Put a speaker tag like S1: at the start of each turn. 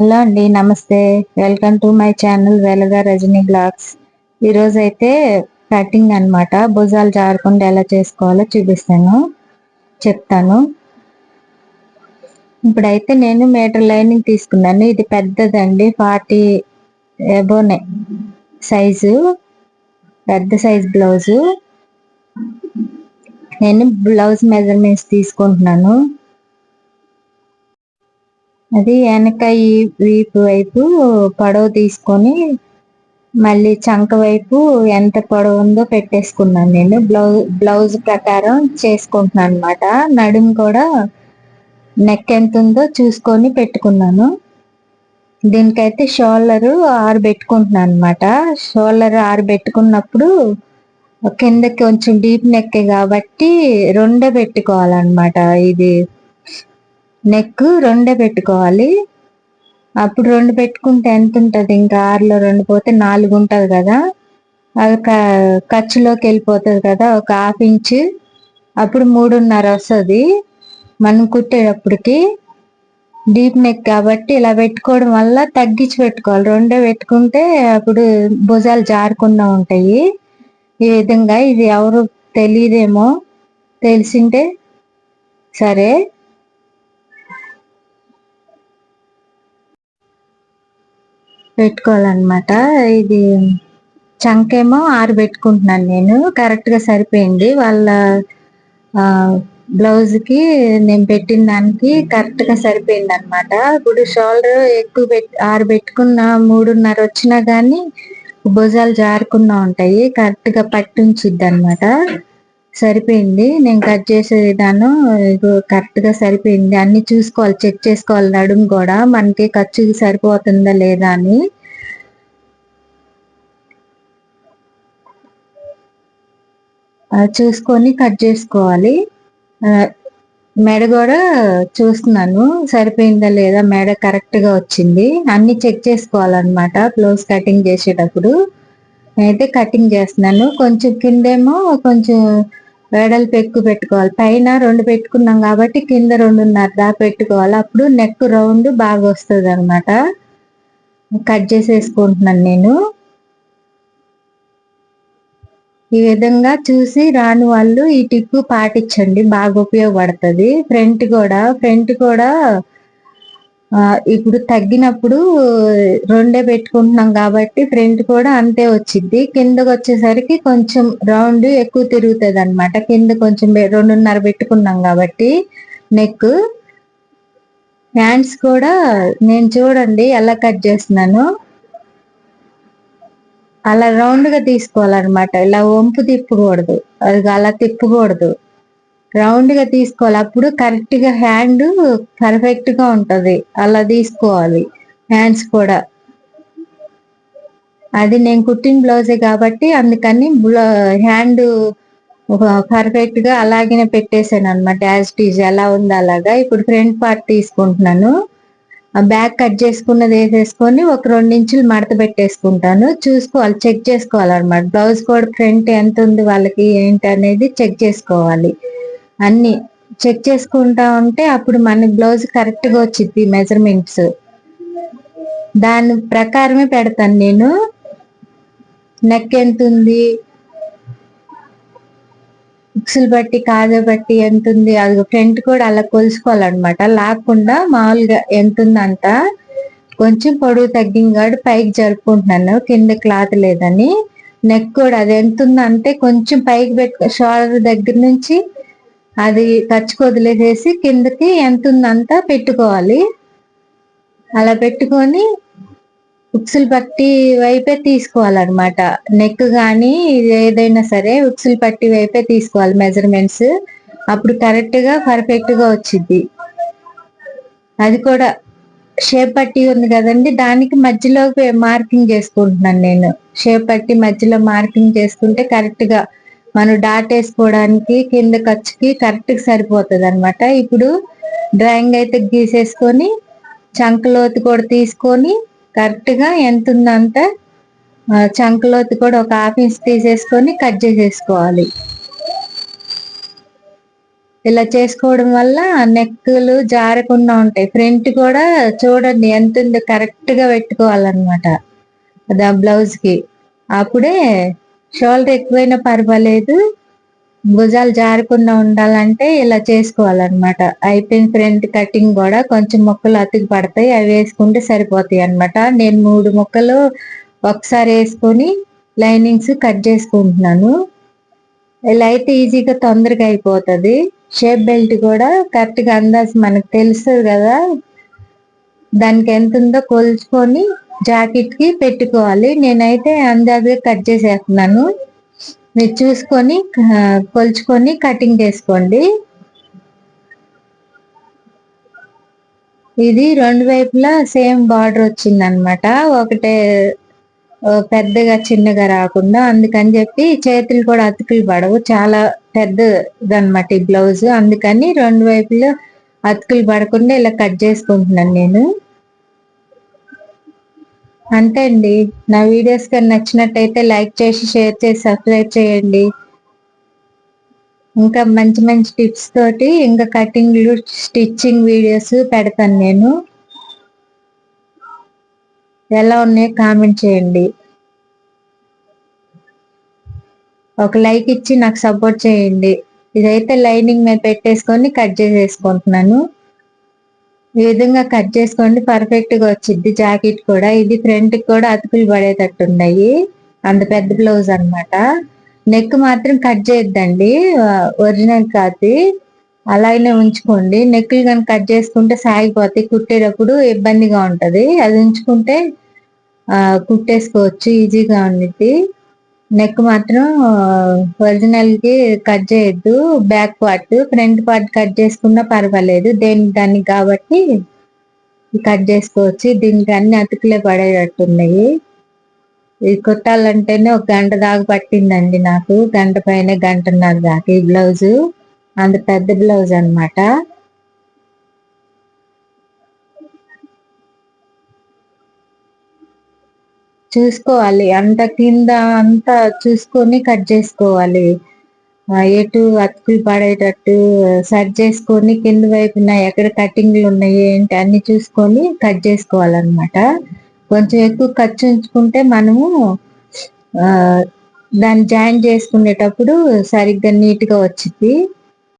S1: Hello అండి నమస్తే. Welcome to my channel Velaga Rajani blogs. ఈరోజు అయితే కటింగ్ అన్నమాట. భుజాలు జారకుండా ఎలా చేసుకోవాలో చూపిస్తాను. చెప్తాను. ఇప్పుడైతే నేను మీటర్ లైనింగ్ తీసుకున్నాను. ఇది పెద్దదండి. ఫార్టీ ఎబోనే సైజు. పెద్ద సైజ్ బ్లౌజు. నేను బ్లౌజ్ మెజర్మెంట్స్ తీసుకుంటున్నాను. అది వెనక ఈ వీపు వైపు పొడవు తీసుకొని మళ్ళీ చంక వైపు ఎంత పొడవు ఉందో పెట్టేసుకున్నాను నేను. బ్లౌజ్ బ్లౌజ్ ప్రకారం చేసుకుంటున్నాను అనమాట నడుము కూడా నెక్ ఎంత ఉందో చూసుకొని పెట్టుకున్నాను. దీనికైతే షోల్డర్ ఆరు పెట్టుకుంటున్నాను అనమాట షోల్డర్ ఆరు పెట్టుకున్నప్పుడు కిందకి కొంచెం డీప్ నెక్ కాబట్టి రెండే పెట్టుకోవాలన్నమాట. ఇది నెక్ రెండే పెట్టుకోవాలి. అప్పుడు రెండు పెట్టుకుంటే ఎంత ఉంటుంది ఇంకా ఆరులో రెండు పోతే నాలుగు ఉంటుంది కదా. అది ఖర్చులోకి వెళ్ళిపోతుంది కదా ఒక హాఫ్ ఇంచ్. అప్పుడు మూడున్నర వస్తుంది. మనం కుట్టేటప్పటికి డీప్ నెక్ కాబట్టి ఇలా పెట్టుకోవడం వల్ల తగ్గించి పెట్టుకోవాలి. రెండే పెట్టుకుంటే అప్పుడు భుజాలు జారకుండా ఉంటాయి. ఈ విధంగా ఇది ఎవరు తెలియదేమో తెలిసింటే సరే. పెట్టుకోవాలన్నమాట. ఇది చంకేమో ఆరు పెట్టుకుంటున్నాను నేను. కరెక్ట్గా సరిపోయింది. వాళ్ళ బ్లౌజ్కి నేను పెట్టిన దానికి కరెక్ట్గా సరిపోయింది అనమాట ఇప్పుడు షోల్డర్ ఎక్కువ పెట్టి ఆరు పెట్టుకున్న మూడున్నర వచ్చినా కానీ భుజాలు జారుకున్నా ఉంటాయి. కరెక్ట్గా పట్టించిద్ది పట్టుంచిద్ది అనమాట సరిపోయింది. నేను కట్ చేసే విధానం కరెక్ట్గా సరిపోయింది. అన్ని చూసుకోవాలి చెక్ చేసుకోవాలి నడుము కూడా. మనకి ఖర్చు సరిపోతుందా లేదా అని. చూసుకొని కట్ చేసుకోవాలి. మెడ కూడా చూస్తున్నాను. సరిపోయిందా లేదా? మెడ కరెక్ట్గా వచ్చింది. అన్ని చెక్ చేసుకోవాలన్నమాట. బ్లౌజ్ కటింగ్ చేసేటప్పుడు. నేనైతే కటింగ్ చేస్తున్నాను. కొంచెం కిందేమో కొంచెం వెడల్పు ఎక్కువ పెట్టుకోవాలి. పైన రెండు పెట్టుకున్నాం కాబట్టి కింద రెండున్నర దా పెట్టుకోవాలి. అప్పుడు నెక్ రౌండ్ బాగా వస్తుంది అనమాట కట్ చేసేసుకుంటున్నాను నేను. ఈ విధంగా చూసి రాని వాళ్ళు ఈ టిప్ పాటించండి. బాగా ఉపయోగపడుతుంది. ఫ్రంట్ కూడా ఫ్రంట్ కూడా ఇప్పుడు తగ్గినప్పుడు రెండే పెట్టుకుంటున్నాం కాబట్టి ఫ్రంట్ కూడా అంతే వచ్చింది కిందకి వచ్చేసరికి కొంచెం రౌండ్ ఎక్కువ తిరుగుతుంది అనమాట కింద కొంచెం రెండున్నర పెట్టుకున్నాం కాబట్టి నెక్. హ్యాండ్స్ కూడా నేను చూడండి ఎలా కట్ చేస్తున్నాను. అలా రౌండ్గా తీసుకోవాలన్నమాట. ఇలా వంపు తిప్పకూడదు. అది అలా తిప్పకూడదు. రౌండ్గా తీసుకోవాలి. అప్పుడు కరెక్ట్గా హ్యాండ్ పర్ఫెక్ట్గా ఉంటది. అలా తీసుకోవాలి. హ్యాండ్స్ కూడా. అది నేను కుట్టిన బ్లౌజే కాబట్టి అందుకని హ్యాండ్ పర్ఫెక్ట్గా అలాగే పెట్టేశాను అనమాట యాజ్ టీజ్ ఎలా ఉంది అలాగా. ఇప్పుడు ఫ్రంట్ పార్ట్ తీసుకుంటున్నాను. బ్యాక్ కట్ చేసుకున్నది వేసేసుకొని ఒక రెండు ఇంచులు మడత పెట్టేసుకుంటాను. చూసుకోవాలి చెక్ చేసుకోవాలన్నమాట. బ్లౌజ్ కూడా ఫ్రంట్ ఎంత ఉంది వాళ్ళకి ఏంటి అనేది చెక్ చేసుకోవాలి. అన్ని చెక్ చేసుకుంటా ఉంటే అప్పుడు మన బ్లౌజ్ కరెక్ట్గా వచ్చింది మెజర్మెంట్స్ దాని ప్రకారమే పెడతాను నేను. నెక్ ఎంత ఉంది? బుక్స్లు బట్టి కాజా బట్టి ఎంత ఉంది? అది ఫ్రంట్ కూడా అలా కొలుసుకోవాలన్నమాట. లాక్కుండా మామూలుగా ఎంత ఉందంత కొంచెం పొడవు తగ్గింగాడు పైకి జరుపుకుంటున్నాను. కింద క్లాత్ లేదని. నెక్ కూడా అది ఎంత ఉందంటే కొంచెం పైకి పెట్టుకో షోల్డర్ దగ్గర నుంచి అది ఖర్చుకు వదిలేసేసి కిందకి ఎంత ఉందంతా పెట్టుకోవాలి. అలా పెట్టుకొని ఉక్సులు పట్టి వైపే తీసుకోవాలన్నమాట. నెక్ కానీ ఏదైనా సరే ఉక్సులు పట్టి వైపే తీసుకోవాలి మెజర్మెంట్స్. అప్పుడు కరెక్ట్గా పర్ఫెక్ట్గా వచ్చింది అది కూడా షేప్ పట్టి ఉంది కదండి దానికి మధ్యలో మార్కింగ్ చేసుకుంటున్నాను నేను. షేప్ పట్టి మధ్యలో మార్కింగ్ చేసుకుంటే కరెక్ట్గా మనం దాటేసుకోవడానికి కింద ఖర్చుకి కరెక్ట్ సరిపోతుంది అనమాట ఇప్పుడు డ్రాయింగ్ అయితే గీసేసుకొని చంకలోతి కూడా తీసుకొని కరెక్ట్గా ఎంత ఉందంటే చంకలోతి కూడా ఒక హాఫ్ ఇంచ్ తీసేసుకొని కట్ చేసేసుకోవాలి. ఇలా చేసుకోవడం వల్ల నెక్కులు జారకుండా ఉంటాయి. ఫ్రంట్ కూడా చూడండి ఎంత ఉందో కరెక్ట్గా పెట్టుకోవాలన్నమాట. అది బ్లౌజ్కి. అప్పుడే షోల్డర్ ఎక్కువైనా పర్వాలేదు. భుజాలు జారకుండా ఉండాలంటే ఇలా చేసుకోవాలన్నమాట. అయిపోయిన ఫ్రంట్ కటింగ్ కూడా కొంచెం ముక్కలు అతికి పడతాయి. అవి వేసుకుంటే సరిపోతాయి అన్నమాట. నేను మూడు ముక్కలు ఒకసారి వేసుకొని లైనింగ్స్ కట్ చేసుకుంటున్నాను. ఇలా అయితే ఈజీగా తొందరగా అయిపోతుంది. షేప్ బెల్ట్ కూడా కరెక్ట్గా గా మనకు తెలుస్తుంది కదా. దానికి ఎంత ఉందో కొలుచుకొని జాకెట్కి పెట్టుకోవాలి. నేనైతే అందాజుగా కట్ చేసేస్తున్నాను. మీరు చూసుకొని కొలుచుకొని కటింగ్ చేసుకోండి. ఇది రెండు వైపులా సేమ్ బార్డర్ వచ్చింది అనమాట ఒకటే పెద్దగా చిన్నగా రాకుండా. అందుకని చెప్పి చేతులు కూడా అతుకులు పడవు. చాలా పెద్దదన్నమాట ఈ బ్లౌజ్. అందుకని రెండు వైపులా అతుకులు పడకుండా ఇలా కట్ చేసుకుంటున్నాను నేను. అంతే అండి. నా వీడియోస్ కానీ నచ్చినట్టయితే లైక్ చేసి షేర్ చేసి సబ్స్క్రైబ్ చేయండి. ఇంకా మంచి మంచి టిప్స్ తోటి ఇంకా కటింగ్లు స్టిచ్చింగ్ వీడియోస్ పెడతాను నేను. ఎలా ఉన్నాయో కామెంట్ చేయండి. ఒక లైక్ ఇచ్చి నాకు సపోర్ట్ చేయండి. ఇదైతే లైనింగ్ మీద పెట్టేసుకొని కట్ చేసేసుకుంటున్నాను. ఈ విధంగా కట్ చేసుకోండి పర్ఫెక్ట్గా వచ్చింది జాకెట్ కూడా ఇది ఫ్రంట్ కూడా అతుకులు పడేటట్టు ఉన్నాయి అంత పెద్ద బ్లౌజ్ అనమాట నెక్ మాత్రం కట్ చేయొద్దండి. ఒరిజినల్ కాదు అలాగనే ఉంచుకోండి. నెక్లు కానీ కట్ చేసుకుంటే సాగిపోతాయి. కుట్టేటప్పుడు ఇబ్బందిగా ఉంటది. అది ఉంచుకుంటే కుట్టేసుకోవచ్చు. ఈజీగా ఉండిద్ది. నెక్ మాత్రం ఒరిజినల్కి కట్ చేయొద్దు back part front part cut చేసుకున్నా పర్వాలేదు. దేనికి దానికి కాబట్టి కట్ చేసుకోవచ్చు. దీనికి అన్ని అతుకులే పడేటట్టున్నాయి. ఇది కుట్టాలంటేనే ఒక గంట దాకా పట్టిందండి నాకు. గంట పైన గంటన్నర దాకా ఈ బ్లౌజ్ అంత పెద్ద బ్లౌజ్ అన్నమాట. చూసుకోవాలి. అంత కింద అంతా చూసుకొని కట్ చేసుకోవాలి. ఎటు అతుకులు పడేటట్టు సెట్ చేసుకొని కింద వైపున ఎక్కడ కటింగ్లు ఉన్నాయి ఏంటి అన్ని చూసుకొని కట్ చేసుకోవాలన్నమాట. కొంచెం ఎక్కువ ఖర్చు ఉంచుకుంటే మనము దాన్ని జాయిన్ చేసుకునేటప్పుడు సరిగ్గా నీట్గా వచ్చింది